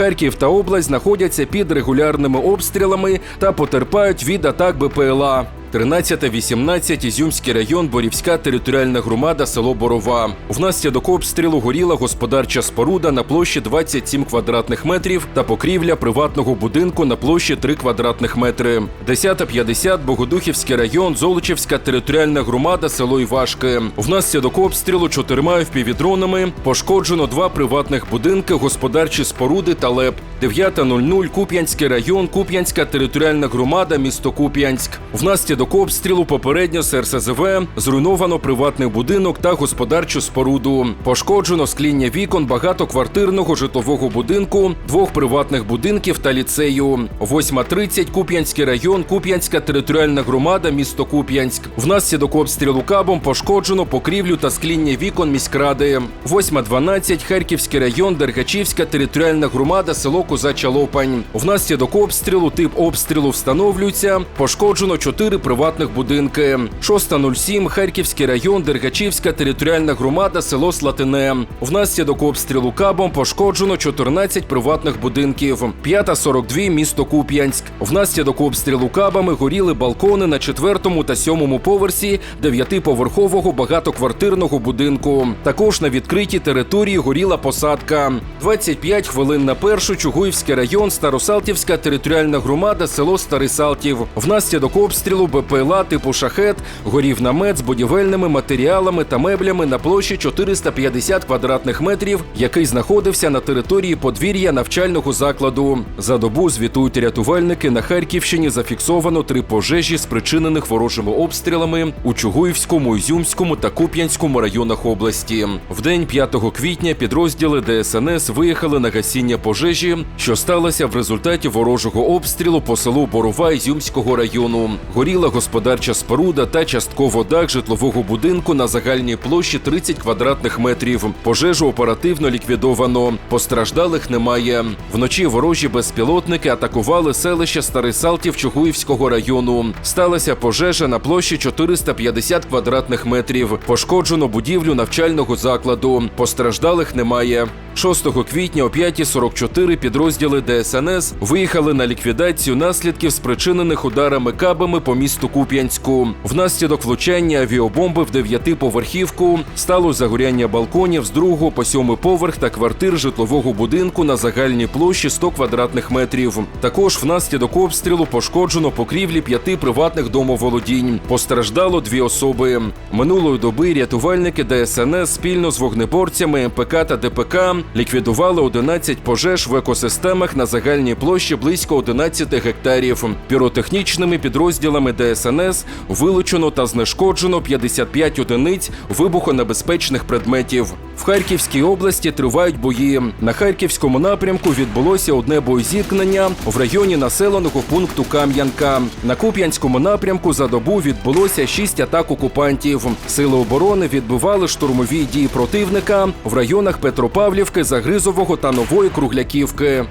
Харків та область знаходяться під регулярними обстрілами та потерпають від атак БПЛА. 13-18 Ізюмський район, Борівська територіальна громада, село Борова. Внаслідок обстрілу горіла господарча споруда на площі 27 квадратних метрів та покрівля приватного будинку на площі 3 квадратних метри. 10-50 Богодухівський район, Золочівська територіальна громада, село Івашки. Внаслідок обстрілу чотирма впівдронами пошкоджено два приватних будинки, господарчі споруди та ЛЕП. 9.00 Куп'янський район, Куп'янська територіальна громада, місто Куп'янськ. Внаслідок обстрілу попередньо з РСЗВ зруйновано приватний будинок та господарчу споруду. Пошкоджено скління вікон багатоквартирного житлового будинку, двох приватних будинків та ліцею. 8.30 Куп'янський район, Куп'янська територіальна громада, місто Куп'янськ. Внаслідок обстрілу кабом пошкоджено покрівлю та скління вікон міськради. 8.12 Харківський район, Дергачівська територіальна громада, село Козача Лопань. Внаслідок обстрілу тип обстрілу встановлюється. Пошкоджено 4 приватних будинки. 6.07 Харківський район, Дергачівська територіальна громада, село Слатине. Внаслідок обстрілу кабом пошкоджено 14 приватних будинків. 5.42 місто Куп'янськ. Внаслідок обстрілу кабами горіли балкони на четвертому та сьомому поверсі дев'ятиповерхового багатоквартирного будинку. Також на відкритій території горіла посадка. 25 хвилин на першу Чугуївський район, Старосалтівська територіальна громада, село Старий Салтів. Внаслідок обстрілу БПЛА типу шахет горів намет з будівельними матеріалами та меблями на площі 450 квадратних метрів, який знаходився на території подвір'я навчального закладу. За добу звітують рятувальники на Харківщині. Зафіксовано три пожежі, спричинених ворожими обстрілами у Чугуївському, Ізюмському та Куп'янському районах області. В день 5 квітня підрозділи ДСНС виїхали на гасіння пожежі, що сталося в результаті ворожого обстрілу по селу Борова Ізюмського району. Горіла господарча споруда та частково дах житлового будинку на загальній площі 30 квадратних метрів. Пожежу оперативно ліквідовано. Постраждалих немає. Вночі ворожі безпілотники атакували селище Старий Салтів Чугуївського району. Сталася пожежа на площі 450 квадратних метрів. Пошкоджено будівлю навчального закладу. Постраждалих немає. 6 квітня о 5.44 підрозділи ДСНС виїхали на ліквідацію наслідків спричинених ударами кабами по місту Куп'янську. Внаслідок влучання авіабомби в дев'ятиповерхівку стало загоряння балконів з другого по сьомий поверх та квартир житлового будинку на загальній площі 100 квадратних метрів. Також внаслідок обстрілу пошкоджено покрівлі п'яти приватних домоволодінь. Постраждало дві особи. Минулої доби рятувальники ДСНС спільно з вогнеборцями МПК та ДПК ліквідували 11 пожеж в екосистемах на загальній площі близько 11 гектарів. Піротехнічними підрозділами ДСНС вилучено та знешкоджено 55 одиниць вибухонебезпечних предметів. В Харківській області тривають бої. На харківському напрямку відбулося одне боєзіткнення в районі населеного пункту Кам'янка. На Куп'янському напрямку за добу відбулося шість атак окупантів. Сили оборони відбивали штурмові дії противника в районах Петропавлівки, Загризового та Нової Кругляківки.